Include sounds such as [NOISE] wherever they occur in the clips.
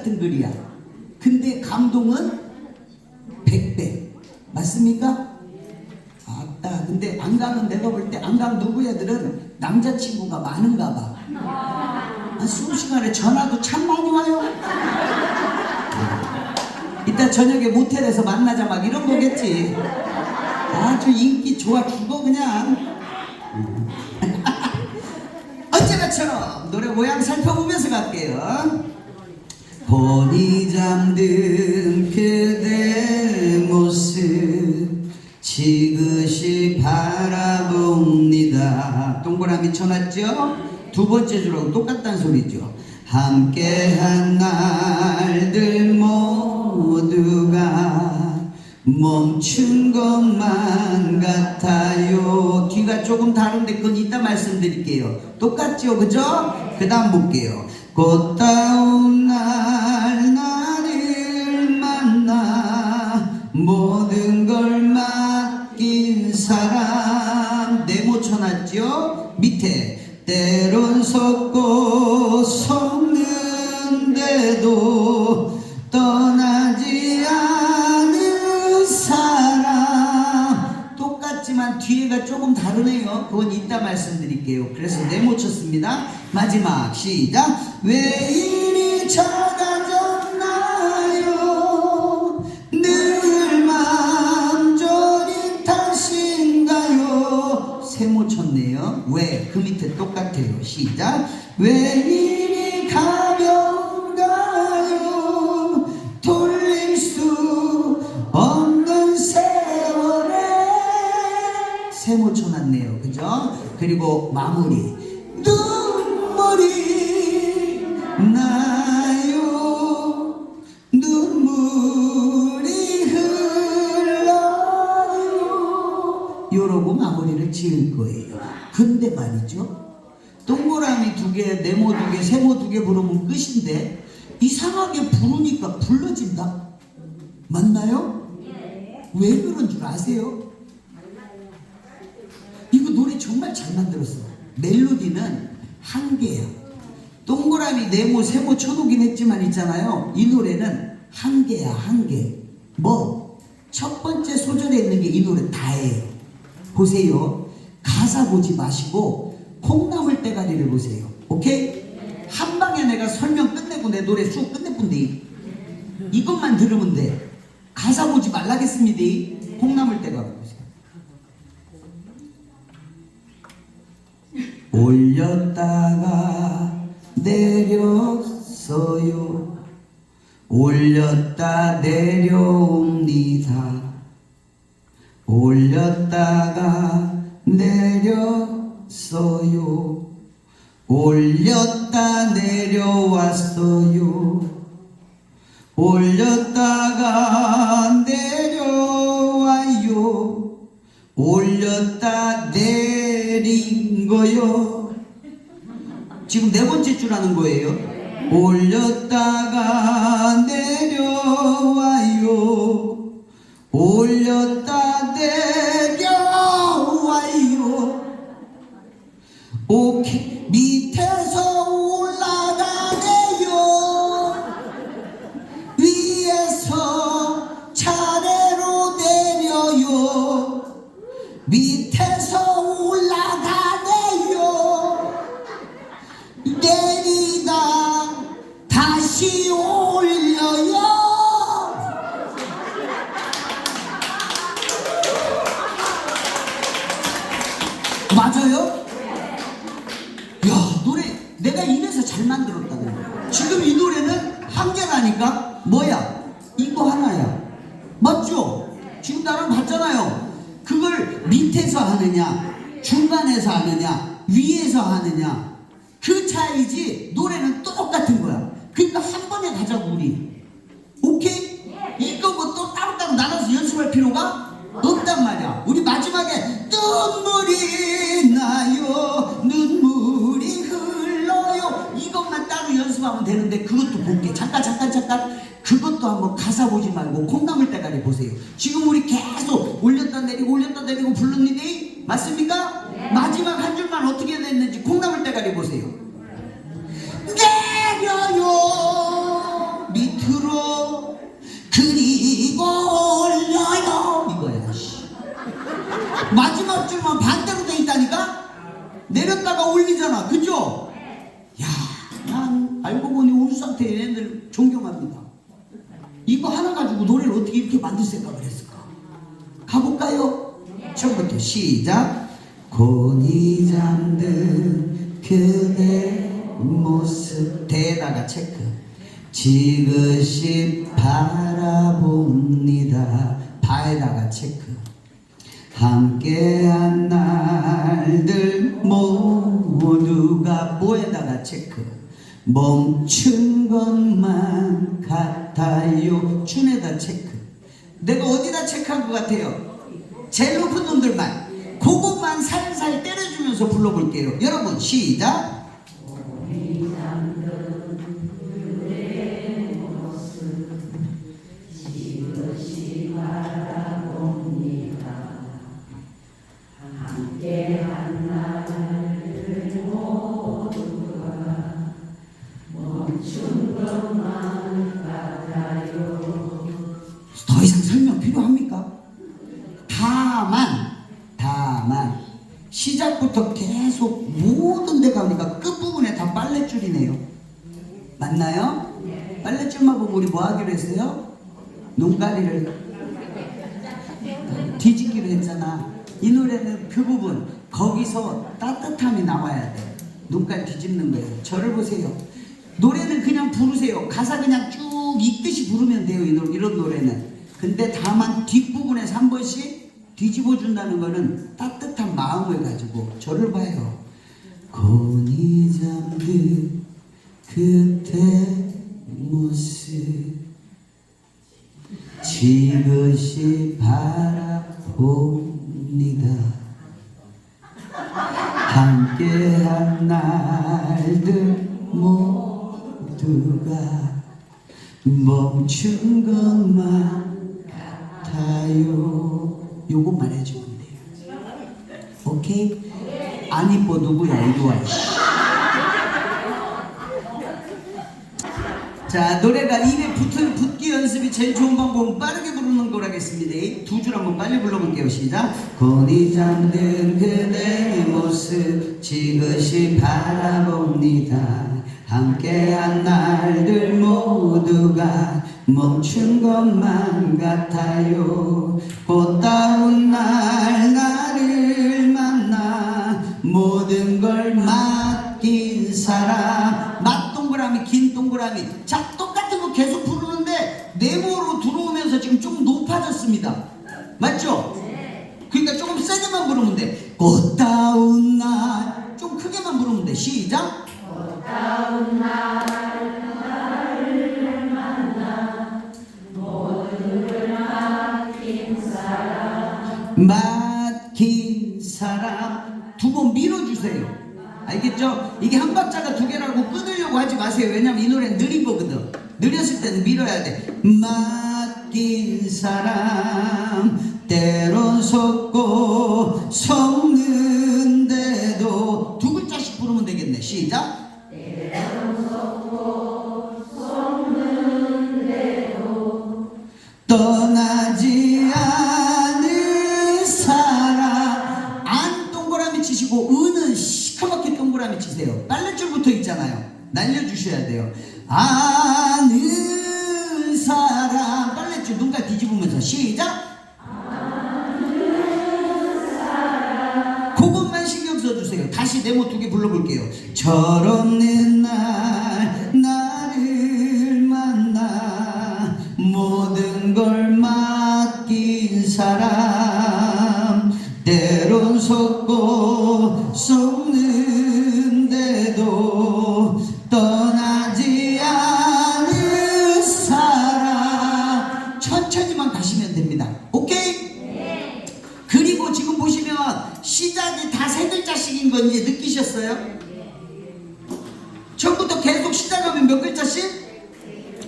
같은 글이야. 근데 감동은 100배. 맞습니까? 아따, 근데 안강은 내가 볼 때 안강 누구 애들은 남자친구가 많은가 봐. 아, 수업 시간에 전화도 참 많이 와요. 이따 저녁에 모텔에서 만나자 막 이런 거겠지. 아주 인기 좋아 죽어 그냥. [LAUGHS] 언제나처럼 노래 모양 살펴보면서 갈게요. 본이 잠든 그대 모습 지그시 바라봅니다. 동그라미 쳐놨죠? 두 번째 줄하고 똑같다는 소리죠. 함께한 날들 모두가 멈춘 것만 같아요. 뒤가 조금 다른데 그건 이따 말씀드릴게요. 똑같죠, 그죠? 그 다음 볼게요. 꽃다운 마지막 시작. 왜 이리 작아졌나요? 늘 졸인 탓인가요? 세모 쳤네요. 왜? 그 밑에 똑같아요. 시작. 왜 거예요 근데 말이죠 동그라미 두 개, 네모 두 개, 세모 두 개 부르면 끝인데 이상하게 부르니까 불러진다 맞나요? 왜 그런 줄 아세요? 이거 노래 정말 잘 만들었어. 멜로디는 한 개야. 동그라미, 네모, 세모 쳐놓긴 했지만 있잖아요. 이 노래는 한 개야, 한 개. 뭐? 첫 번째 소절에 있는 게 이 노래 다예요. 보세요. 가사 보지 마시고 콩나물 대가리를 보세요. 오케이? 한 방에 내가 설명 끝내고 내 노래 수업 끝내뿐데 이것만 들으면 돼. 가사 보지 말라겠습니다. 콩나물 대가리 보세요. 올렸다가 내렸어요. 올렸다 내려옵니다. 올렸다가 내렸어요. 올렸다 내려왔어요. 올렸다가 내려와요. 올렸다 내린 거요. 지금 네 번째 줄 하는 거예요. 올렸다가 내려와요. 올렸다 밑에서 올라가네요. 위에서 차례로 내려요. 밑에서 올라가네요. 내리다 다시 올려요. 맞아요? 만들었다고. 지금 이 노래는 한 개라니까 뭐야? 이거 하나야. 맞죠? 지금 나랑 봤잖아요. 그걸 밑에서 하느냐 중간에서 하느냐 위에서 하느냐. 그 차이지 노래는 똑같은 거야. 그러니까 한 번에 가자고 우리. 오케이? 이거 뭐 또 따로따로 나눠서 연습할 필요가 없단 말이야. 우리 마지막에 눈물이 나요, 눈 연습하면 되는데 그것도 볼게. 잠깐 잠깐 잠깐 그것도 한번 가사 보지 말고 콩나물 때가리 보세요. 지금 우리 계속 올렸다 내리고 올렸다 내리고 불렀는데 맞습니까? 네. 마지막 한 줄만 어떻게 됐는지 콩나물 때가리 보세요. 내려요 밑으로 그리고 올려요 이거야. 마지막 줄만 반대로 돼 있다니까? 내렸다가 올리잖아. 그죠? 야. 알고 보니 울산태 얘네들 존경합니다. 이거 하나 가지고 노래를 어떻게 이렇게 만들 생각을 했을까? 가볼까요? 처음부터 시작. 곤히 잠든 그대 모습 대다가 체크. 지그시 바라봅니다. 바에다가 체크. 함께한 날들 모두가 뭐에다가 체크 멈춘 것만 같아요. 춘에다 체크. 내가 어디다 체크한 것 같아요? 제일 높은 놈들만. 그것만 살살 때려주면서 불러볼게요. 여러분 시작 하기로 했어요? 눈가리를 뒤집기로 했잖아. 이 노래는 그 부분, 거기서 따뜻함이 나와야 돼. 눈깔 뒤집는 거예요. 저를 보세요. 노래는 그냥 부르세요. 가사 그냥 쭉 읽듯이 부르면 돼요. 이런 노래는. 근데 다만 뒷부분에서 한 번씩 뒤집어 준다는 거는 따뜻한 마음을 가지고 저를 봐요. 곤히 잠든 그대 모습 지그시 바라봅니다. 함께한 날들 모두가 멈춘 것만 같아요. 요것만 해주면 돼요. 오케이? 안 이뻐 누구야 이리 와. 자 노래가 입에 붙은 연습이 제일 좋은 방법은 빠르게 부르는 거라겠습니다. 두 줄 한번 빨리 불러볼게요. 시작. 곤히 잠든 그대의 모습 지그시 바라봅니다. 함께한 날들 모두가 멈춘 것만 같아요. 꽃다운 날 나를 만나 모든 걸 맡긴 사람. 맛 동그라미 긴 동그라미 자 똑같은 네모로 들어오면서 지금 좀 높아졌습니다 맞죠? 그러니까 조금 세게만 부르면 돼 꽃다운 날 좀 크게만 부르면 돼 시작 맡긴 사람 두 번 밀어주세요. 알겠죠? 이게 한 박자가 두 개라고 끊으려고 하지 마세요. 왜냐면 이 노래는 느린 거거든. 느렸을 때는 밀어야 돼. 맡긴 사람 때론 속고 속는데도 두 글자씩 부르면 되겠네. 시작. 은은 시커멓게 동그라미 치세요 빨랫줄부터 있잖아요 날려주셔야 돼요 아 철없는 날 몇 글자씩?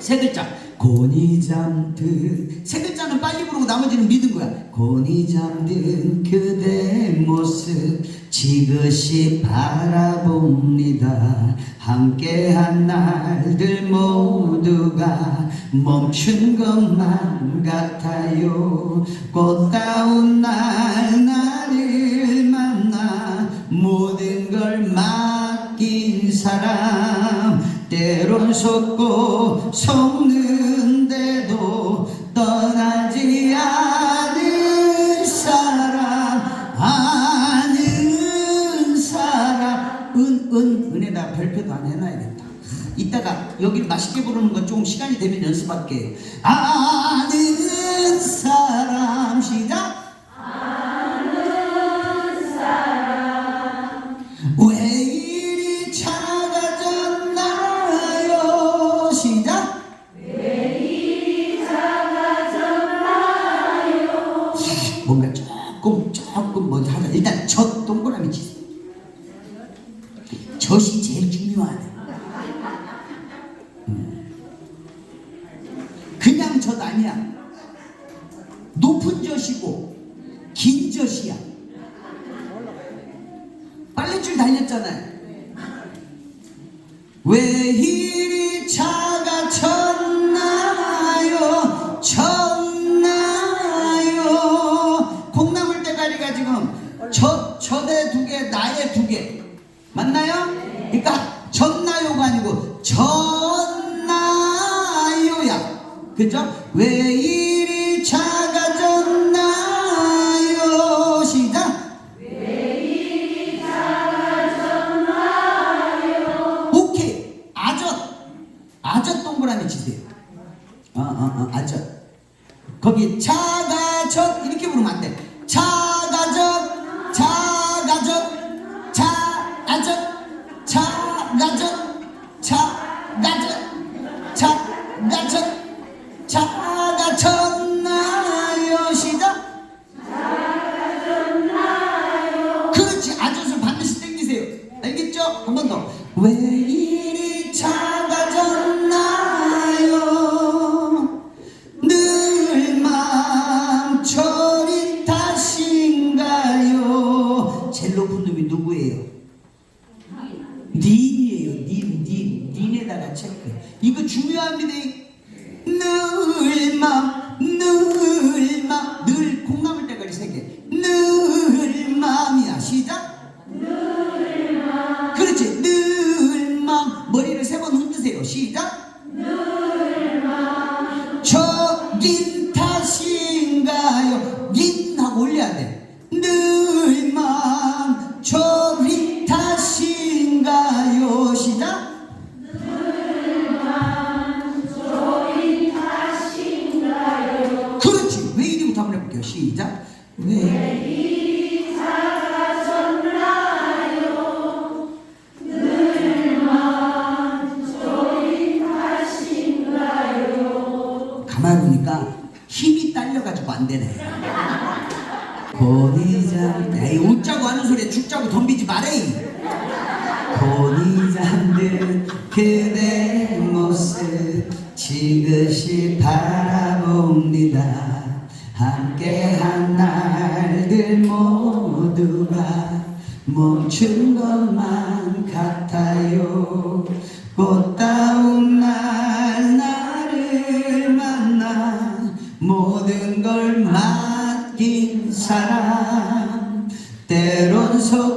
세 글자. 곤히 잠든 세 글자는 빨리 부르고 나머지는 믿은 거야. 곤히 잠든 그대 모습 지그시 바라봅니다. 함께한 날들 모두가 멈춘 것만 같아요. 꽃다운 날 나를 모든 걸 맡긴 사람 때론 속고 속는데도 떠나지 않은 사람 아는 사람. 은, 은, 은에다 별표도 안 해놔야겠다. 이따가 여기를 맛있게 부르는 건 조금 시간이 되면 연습할게. 아는 사람 조금 먼저 하자. 일단 젖 동그라미 치세요. 동그라미 치세요. 어 어어 아젖 거기 자가젖 이렇게 부르면 안돼. 자 보니까 힘이 딸려가지고 안 되네. 고니자, 에이 웃자고 하는 소리에 죽자고 덤비지 말해. 고니 잠든 그대 모습 지그시 바라봅니다. 함께한 날들 모두가 멈춘 것만 같아요. 꽃다운 날 모든 걸 맡긴 사람 때론 속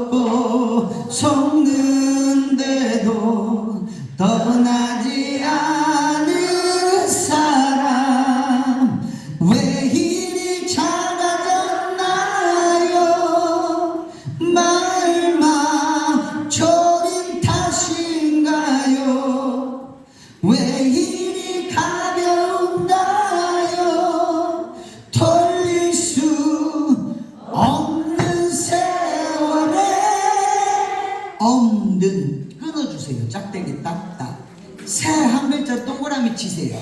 치세요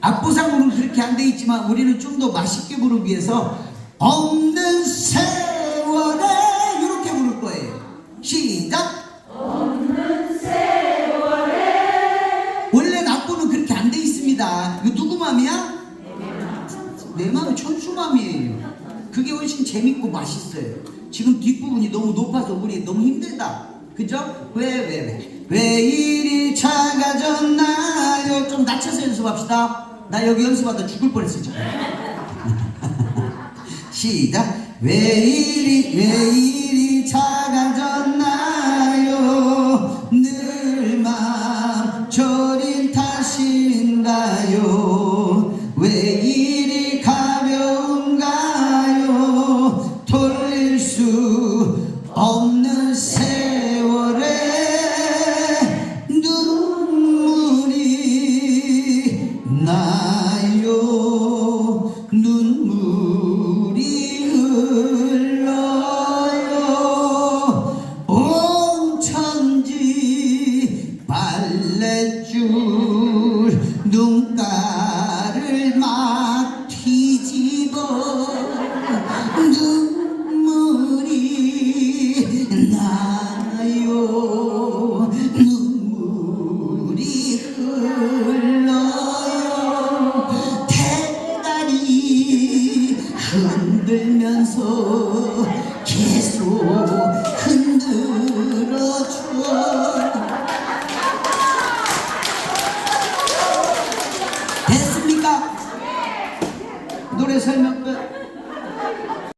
앞부상으로는 그렇게 안 돼 있지만 우리는 좀 더 맛있게 부르기 위해서 없는 세월에 이렇게 부를 거예요 시작 원래 낙보는 그렇게 안 돼 있습니다. 이거 누구 맘이야? 내 마음이 천수 맘이에요. 그게 훨씬 재밌고 맛있어요. 지금 뒷부분이 너무 높아서 우리 너무 힘들다. 그죠? 왜, 왜, 왜? 왜 이리 작아졌나요? 좀 낮춰서 연습합시다. 나 여기 연습하다 죽을 뻔했어, 지금. [LAUGHS] 시작. 왜 이리, 왜 이리 작아졌